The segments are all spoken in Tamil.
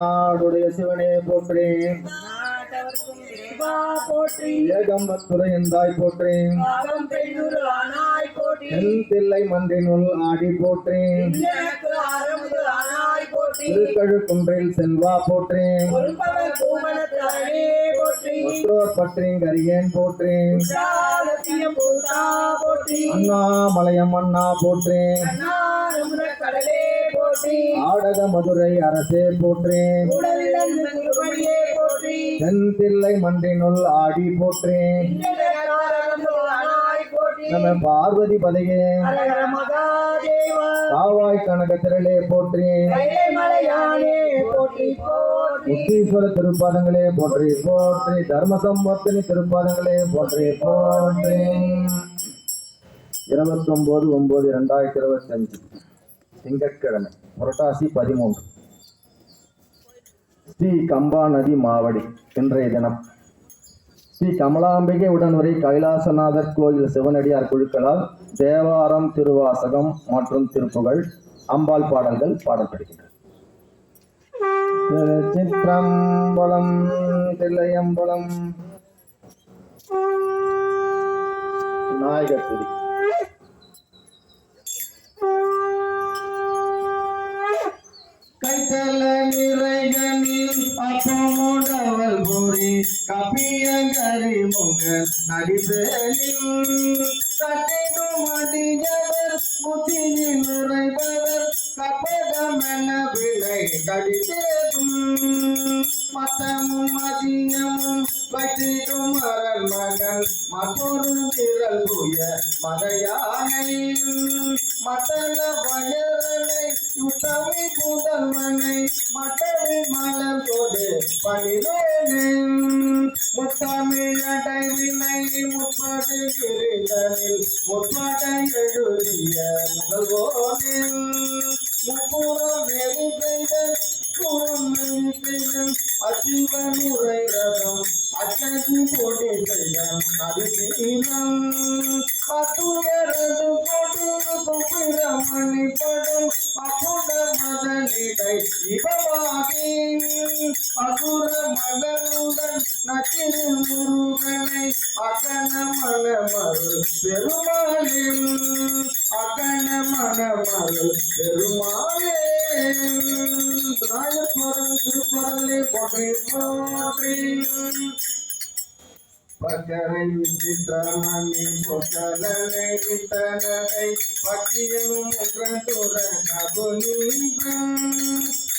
நாடுடைய சிவனே போற்றேன் எந்தாய் போற்றேன் தில்லை மன்றினுள் ஆடி போற்றேன் திருக்கழுக்குன்றில் செல்வா போற்றேன் ஒற்றோர் பற்றின் கரியேன் போற்றேன் போற்றி. அண்ணாமலையம் அண்ணா போற்றேன் ஆடக மதுரை அரசே போற்றி. தென் தில்லை மன்றினுள் ஆடி போற்றி. நம பார்வதி பதையே. காவாய் கனக திரளே போற்றி. முத்தீஸ்வர திருப்பாதங்களே போற்றி போற்றி. தர்ம சம்பத்தினி திருப்பாதங்களே போற்றி போற்றி. இருபத்தி ஒன்பது ஒன்பது இரண்டாயிரத்தி இருபத்தி அஞ்சு திங்கட்கிழமை. புரட்டாசி பதிமூன்று. ஸ்ரீ கம்பா நதி மாவடி இன்றைய தினம். ஸ்ரீ கமலாம்பிகை உடன்வரை கைலாசநாதர் கோயில் சிவனடியார் குழுக்களால் தேவாரம் திருவாசகம் மற்றும் திருப்புகள் அம்பாள் பாடல்கள் பாடப்படுகின்றன. திருச்சிற்றம்பலம் தில்லையம்பலம் நாயகத்துதி முக கட்டிடும் அடியவர் முத்தினில் உரைபவர் கப்பதமென விலை கடித்தேதும். மத்தமும் மதியமும் வைத்திடும் அரண் மகன் மற்றொரு திரள் புய மதையானை மத்தள வயரனை யுத்தமி புதல்வனை மட்டவி மலம் கொடு பணிவேனே முத்தமிழ் মাটিকে நாயஸ்வரன் திருப்பரலே போற்றி போற்றி பக்கரை விசித்திரமணி பொக்கலனை விட்டனனை பக்கியனும் முற்றந்துர கபுலீபம்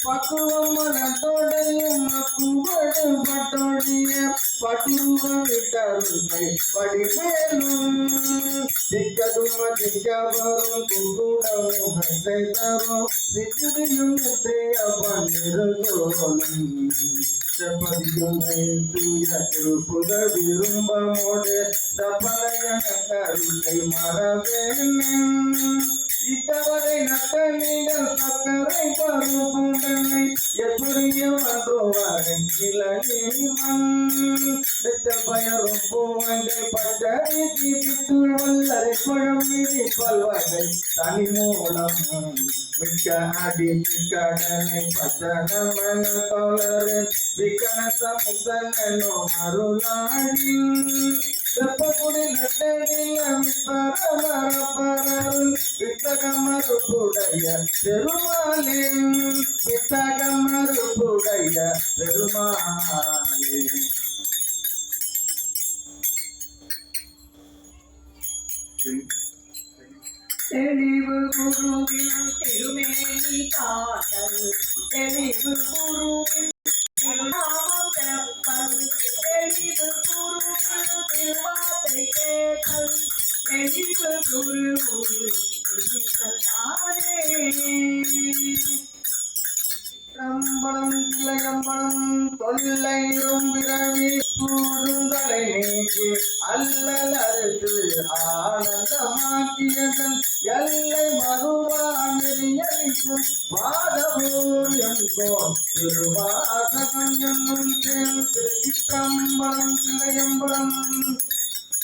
பக்குவம் மனத்தோடையும் மக்குவடு பட்டோடிய பட்டுவம் விட்டருமை படிவேலும் திக்கதும திக்கவரும் குங்குடமும் தரும் திக்குதியும் முத்தைய பண்ணிருந்தோலும் திருப்புக விரும்பமோடு தபலையன கருத்தை மறவேன் இத்தவரை நட்ட நீங்கள் சக்கரை பருப்புண்டனை எப்படியும் பயரும் பூவங்கை பச்சை தீபித்து வல்லரை பழம் மீதி பல்வகை தனி மூலம் மிக்க அடி கடனை பச்சன மன தோழரு விக்கன சமுதனோ அருளாடி வெப்பக்குடி நட்டடில பரவர பரருள் வித்தகமறுப்புடைய பெருமாளின் வித்தகமறுப்புடைய பெருமாளே தெளிவு குருவின் திருமேனி காத்தல் தெளிவு குருவின் திருநாமம் கற்பல் தெளிவு குருவின் திருவாத்தை கேட்டல் தெளிவு குரு குரு தானே சிற்றம்பலம் தில்லையம்பலம் தொல்லையும் பிறவி கூறுங்களை நீக்கி அல்லல் அறுத்து ஆனந்தமாக்கியதன் எல்லை மறுவாமியளிக்கும் வாதபூரியம் திருச்சிற்றம்பலம் தில்லையம்பலம்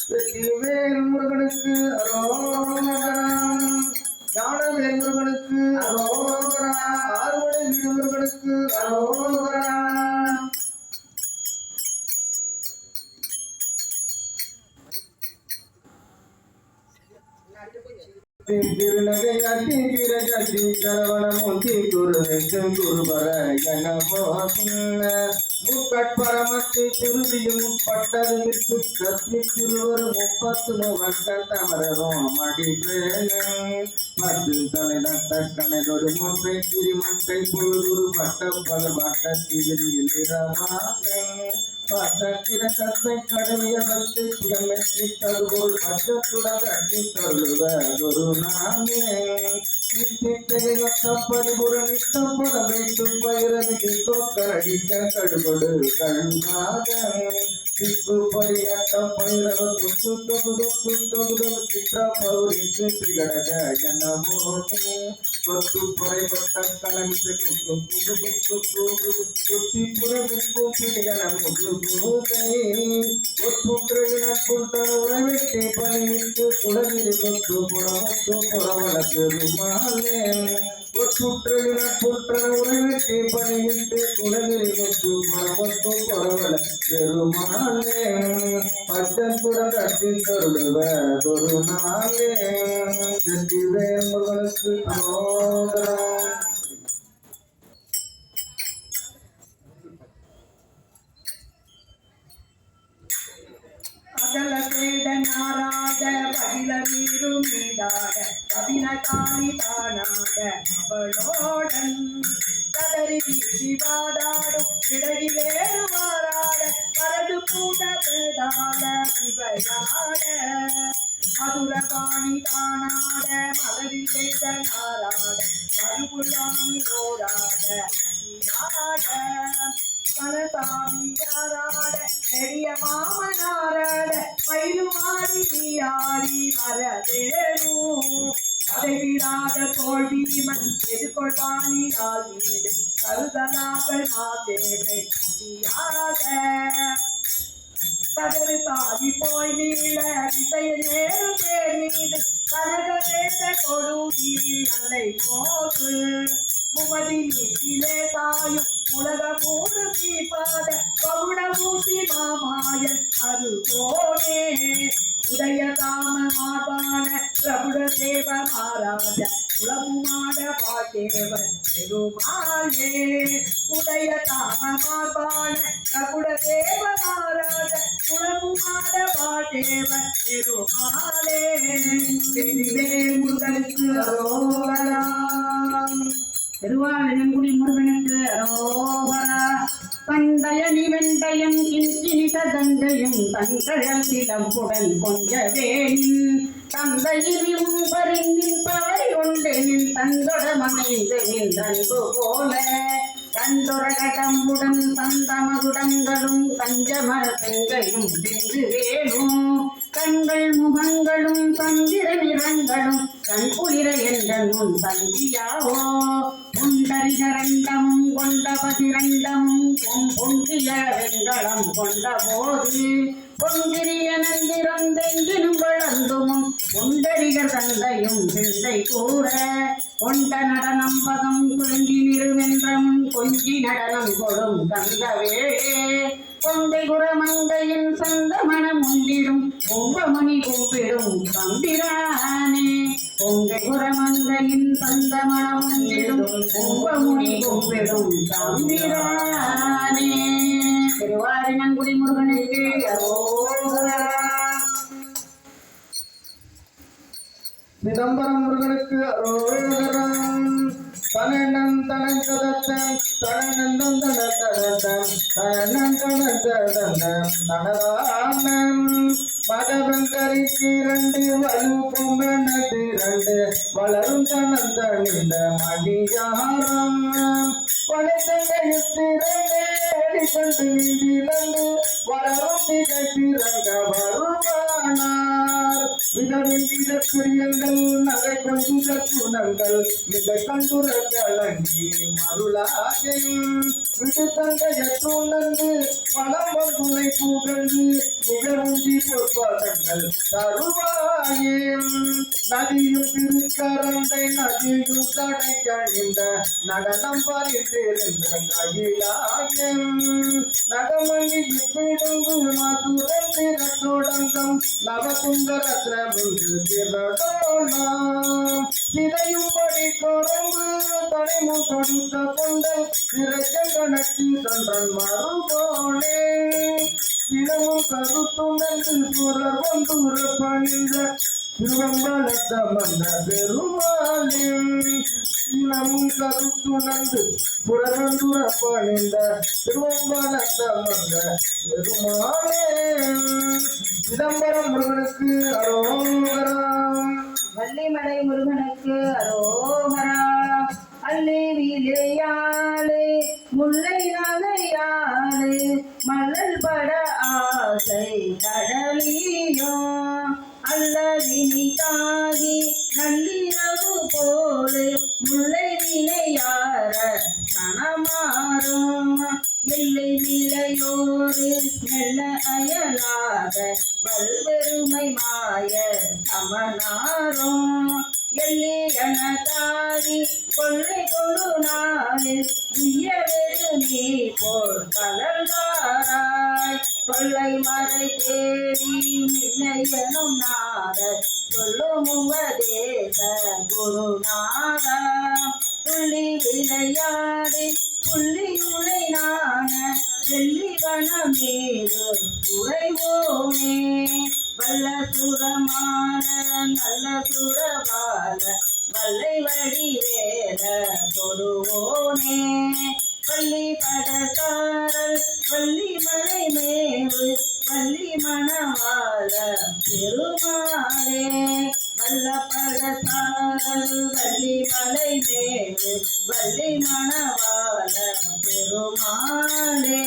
வெற்றிவேல் முருகனுக்கு அரோகரம் ஞானவேல் முருகனுக்கு அரோகரா வீடு முருகனுக்கு அரோகரா திருநகையாட்டி கிரகத்தி கரவணமூர்த்தி குருவிக்கும் குருபர எனபோகுன்ன முக்கட்பரமத்தி குருதியும் முற்பட்டது விற்கு கத்தி திருவர் முப்பத்து தமரரும் பத்து தலை நட்ட மூன்றை பொழுதுரு பட்ட பல வட்ட திகிரியில் இரவாக பட்டத்திர கத்தை கடுமைய பக்தி புகமெற்றி தருவோல் பட்டத்துடன் குருநாமே நித்தித்தக பரிபுர நித்தம் பத வைத்தும் பயிரவி கொக்கரடிக்க கடுகொடு கழுகாக திக்கு பரியட்டம் பைரவ தொட்டு தொகுது தொகுது சித்ர பௌரிக்கு திகடக எனவோகே கொத்து பறைபட்ட கலமிசை குக்கு குகு குக்கு குகு குத்தி புற குக்கு பிடிகன முகு குகை ஒற்றுகிற புல்தன உறவிட்டு பணிவிட்டு குலகிரி கொத்து புறமத்து புறவள பெருமாளே ஒற்றுகிற புல்தன உறவிட்டு பணிவிட்டு குலகிரி கொத்து புறமத்து புறவள பெருமாளே. பச்சத்துடன் கட்டி தருடுவ ஒரு நாளே முருகனுக்கு அகல சேட நாராட பதில நீரு கபில காளி தானாட அவளோடன் கதறி வீசி வாதாடும் வேறு மாறாட கரடு பூட பேதாட விளையாட மதுர தானாட மலரில் செய்த நாராட மறுபுள்ளாமி ஓடாட நீராட யாராட பெரிய மாமனாராட மயிலுமாடி நீயாடி வரவேணு அதை விடாத தோல்விமன் எதிர்கொள்வானி ஆகிடு கருதலாக மாதேவை முடியாக கதறு தாவி போய் நீள விசைய நேரம் பேர் மீது. கனக வேத அலை போது முமதி நீட்டிலே தாயும் உலக தீபாத பகுட மாமாயன் அது உதய மனைந்து நின் போல கண்டொர சந்தமகுடங்களும் கஞ்சமர செங்கையும் சென்று வேணும். கண்கள் முகங்களும் சந்திர நிறங்களும் கண் குளிர என்ற முன் தந்தியாவோ புண்டரிகரண்டமும் கொண்ட பதிரண்டம் பொங்கிய வெண்களம் கொண்ட போது பொங்கிரிய நந்திரந்தெங்கிலும் வளர்ந்தும் புண்டரிகர் தந்தையும் சிந்தை கூற கொண்ட நடனம் பதம் குழங்கி நிறுவென்றம் கொஞ்சி நடனம் கொடும் தந்தவே கொண்டை குரமங்கையின் சந்த மனம் உண்டிடும் கும்பமணி கூப்பிடும் தம்பிரானே. கொங்கை குரமங்கையின் மனம் உண்டிடும் கும்பமுனி கூப்பிடும் தம்பிரானே திருவாரினங்குடி முருகனுக்கு அரோகரா. சிதம்பரம் முருகனுக்கு அரோகரம் மதவங்கரிக்கு இரண்டு வலுப்புமெனது இரண்டு வளரும் தனந்தனிந்த மணியாரம். வளைத்தெழுத்திரண்டு வளரும் திகழ்த்திரங்க வருவானார் விதவின் பிரியங்கள் நகை கொஞ்ச குணங்கள் மிக கண்டுர கலங்கி மருளாகும் விடுதங்கைய தூணந்து வளம் துணை புகழ்ந்து நிகழ்ச்சி பொற்பதங்கள் தருவாயே. நதியும் திருக்கரந்தை நதியும் தடை கழிந்த நடனம் பறித்திருந்த கையிலாயம் நடமங்கி பிடுங்கு மதுரன் திரட்டோடங்கம் நவசுந்தரத்னமுன்று திரட்டோணம் இதையும்படி குரங்கு தடைமு கொடுத்த கொண்டல் திரைக்கணக்கு தன்றன் போனே இடமும் கருத்துணர்ந்து சுரர் வந்துர பணிந்த திருவம்பலத்த மந்த பெருமாளே இனமும் கருத்துணர்ந்து புறநந்துர பணிந்த திருவம்பலத்த மந்த பெருமாளே. சிதம்பரம் முருகனுக்கு அரோகரம். வள்ளிமலை முருகனுக்கு அரோகரா அல்லி விளையாளே முல்லை நகையாளே மலர் பட ஆசை கடலியோ. அல்லவினி தாகி நள்ளிரவு போலே முல்லை வினையார கணமாறும் சுரமான நல்ல சுரபால வல்லை வடி வேத தொடுவோனே. வள்ளி படசாரல் வள்ளி மலை மேவு வள்ளி மணவாள பெருமாளே. வல்ல படத்தாரல் வள்ளி மலை மேவு வள்ளி மணவாள பெருமாளே.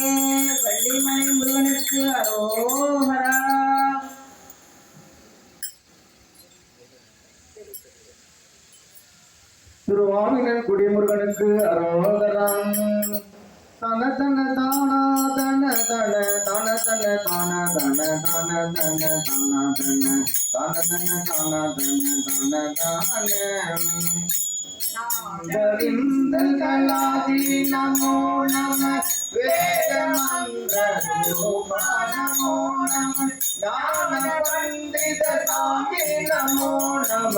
வள்ளி மலை முருகனுக்கு அரோகரா. திருவாமினன் குடிமுருகனுக்கு அரோகரம். தன தன தானா தன தன தன தன தான தன தன தன தான தன தான தன தான தன தன தான. கலாதி நமோ நம வேத மந்திர ரூபா நமோ நம ஞான பண்டித சாமி நமோ நம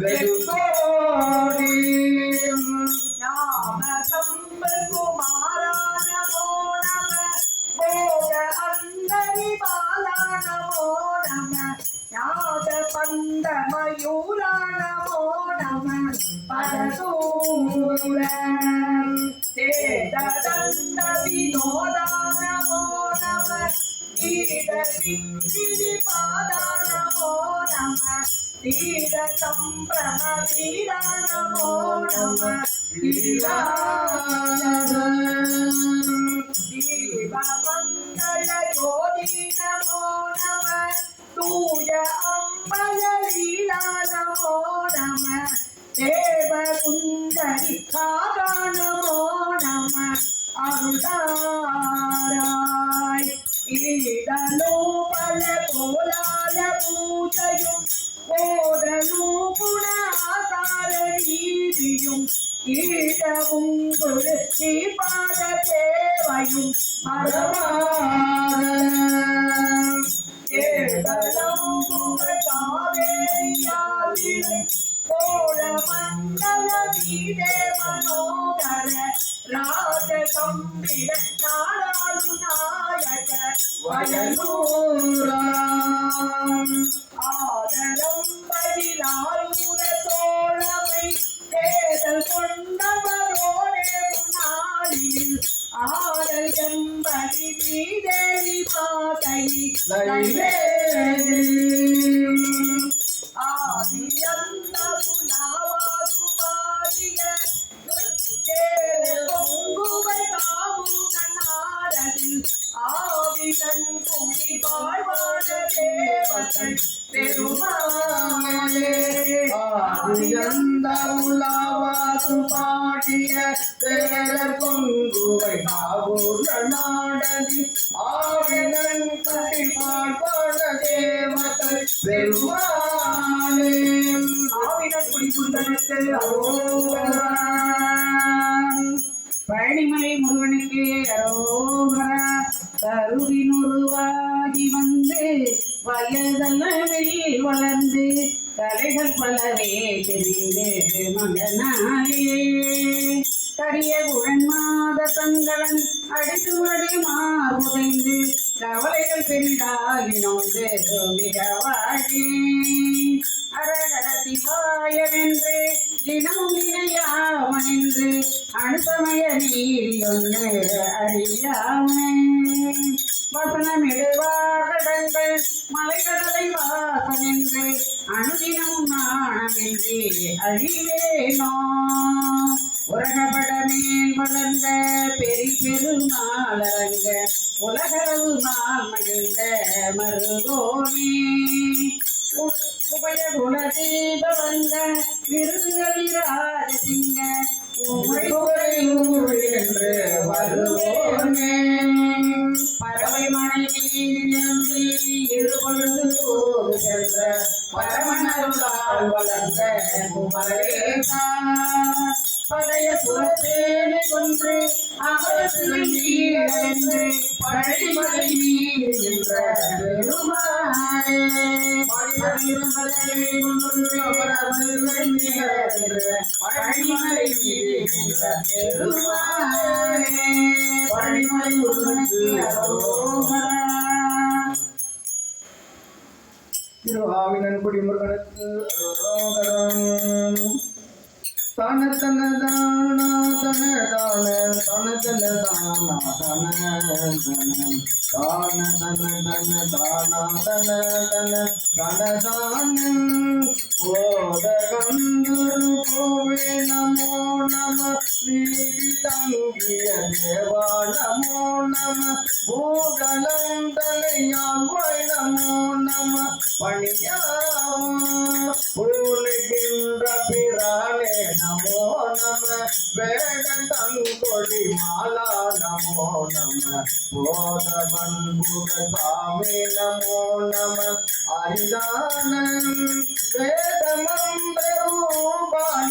வெகுகோடி. நாம சம்பகுமாரா நமோ நம போக அந்தரி பாலா நமோ நம நாத பந்த மயூரா நமோ நம வினோதா நமோ நம கீத பாதா நமோ நம சம்பிரம வீரா நமோ நம. ஜோதி நமோ நம தூய அம்பல லீலா நமோ நம தேவ சுந்தரி காகா நமோ நம அருளாராய் ஈடலோ பல கோலால பூஜையும் ஓடலு குண ஆசார நீதியும் ஈடவும் பாத சேவையும் மரபாரம் ஏடலம் மண்டல வீடே மனோகர ராஜ கம்பிர நாடாளு நாயக வயலூராம். ஆதரம் பதிலாரூர దంపతి పోతాయి. கருவினுருவாகி வந்து வயதளவில் வளர்ந்து கலைகள் பலவே தெரிந்து மகனாலே கரிய குழன் மாத தங்களன் அடித்து மடி மாறுதைந்து கவலைகள் பெரிதாகி மிக மிகவாகி அரகர சிவாயவென்று தினமும் நினையாமனின்று அனுசமய நீரியொன்று அறியாமல் வசனமிடுவார்கடங்கள் மலைகடலை வாசனின்று அனுதினமும் நாணமின்றி அழிவேனோ. உலகப்பட மேல் வளர்ந்த பெரி பெருமாளரங்க உலகளவு நாள் மகிழ்ந்த மருகோனே. உபய குலதீப வந்த விருதுகளிராஜ சிங்க உமையுரையூர் என்று வருவோனே பறவை மனைவி நீந்தி இருபொழுது சென்ற பரமனருளால் வளர்ந்த குமரேசா பழைய சுரத்தேனை கொன்று அவரது நீரென்று பழனிமலை நீர் என்ற பெருமாளே. பழனிமலை பழனிமலை முருகனுக்கு குடிமுருகனுக்கு தன தன தானா தன தான தன தன தானா தன தன தான தன தன தானா தன தன தன தானம் ஓதகந்தரு கோவே நமோ நம நீதி தங்கிய தேவா நமோ நம பூகலம் தலையாழ்வாய் நமோ நம பணியாம் உருளுகின்ற பிரானே நமோ நம வேடன் தங்கொடி மாலா நமோ நம போதவன் புகசாமி நமோ நம அரிதானம் வேதமந்திரூபா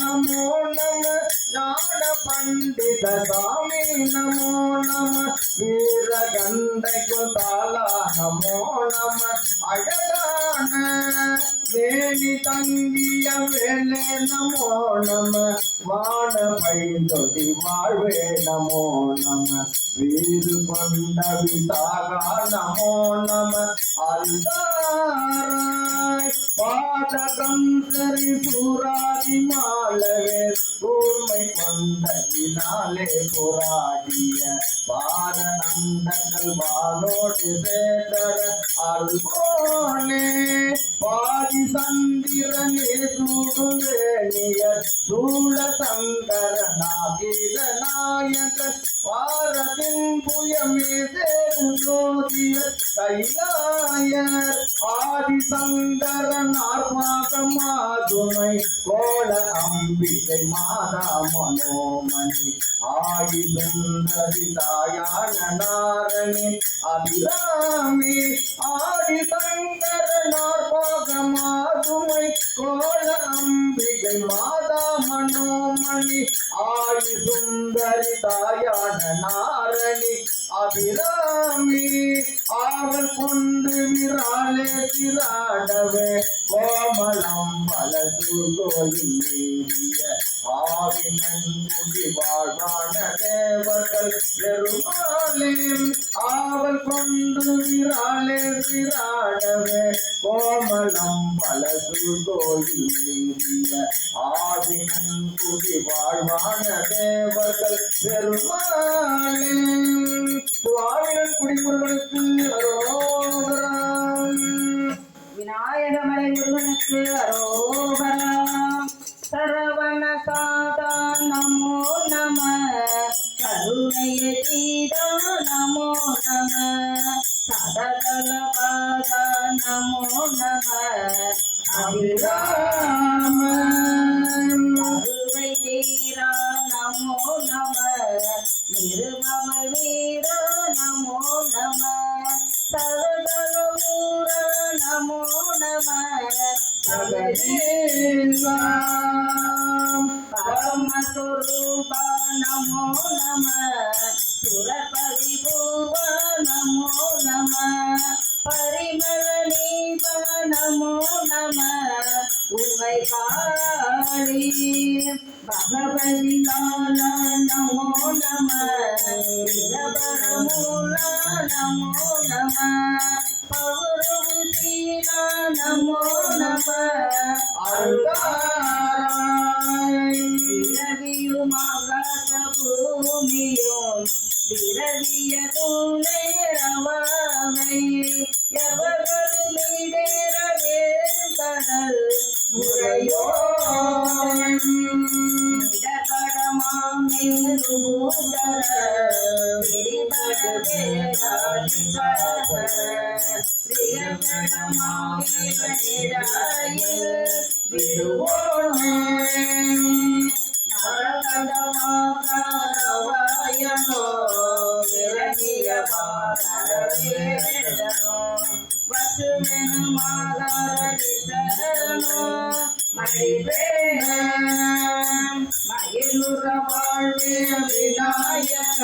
நமோ நம ஞான பண்டித சாமி நமோ நம வீரகண்டை குதாலா நமோ நம அழகான வேணி தங்கிய வேலே நமோ நம. வாட பைந்தொடி வாழ்வே நமோ நம. வீடு கொண்ட விசாகா நமோ நம. அல்லாராய் பாதகம் சரி சூராதி மாலவே கூர்மை கொண்டதினாலே போராடிய பாரநந்தங்கள் வானோடு சேதர அருள்போனே பாதி சந்திரனே சூடும் வேணியர் சூழ சங்கர நாகிர நாயக பாரதின் புயமே சேரும் ஜோதியர் கைலாயர். ஆதி சங்கரன் ஆர்மாகமாதுமை கோல அம்பிகை மா மாதா மனோமணி ஆதி சுந்தரி தாயான நாரணி அபிராமி ஆதி சங்கரன் ஆர்மாகமாதுமை கோல அம்பிகை மாதா மனோமணி ஆதி சுந்தரி தாயான நாரணி அபிராமி அவள் கொண்டு விராலே திராடவே கோமலம் பல சுகோயில் நீடிய வாழ்வான தேவர்கள் பெருமாளே ஆவல் கொண்டு விராலே விராடவே. கோமலம் பல சுகோயில் நீடிய வாழ்வான தேவர்கள் பெருமாளே சுவாமிகள் குடிமுருகனுக்கு அரோகரம் தாயகமலை முருகனுக்கு அரோபரா சரவண சாதா நமோ நம. கருணைய சீதா நமோ நம. சததல பாதா நமோ நம. அபிராம. அருவை வீரா நமோ நம. நிருமமல் வீரா நமோ நம. சரதல ஊரா நமோ పరమ స్వరూప నమో నమ. విరవియదు రవా விநாயக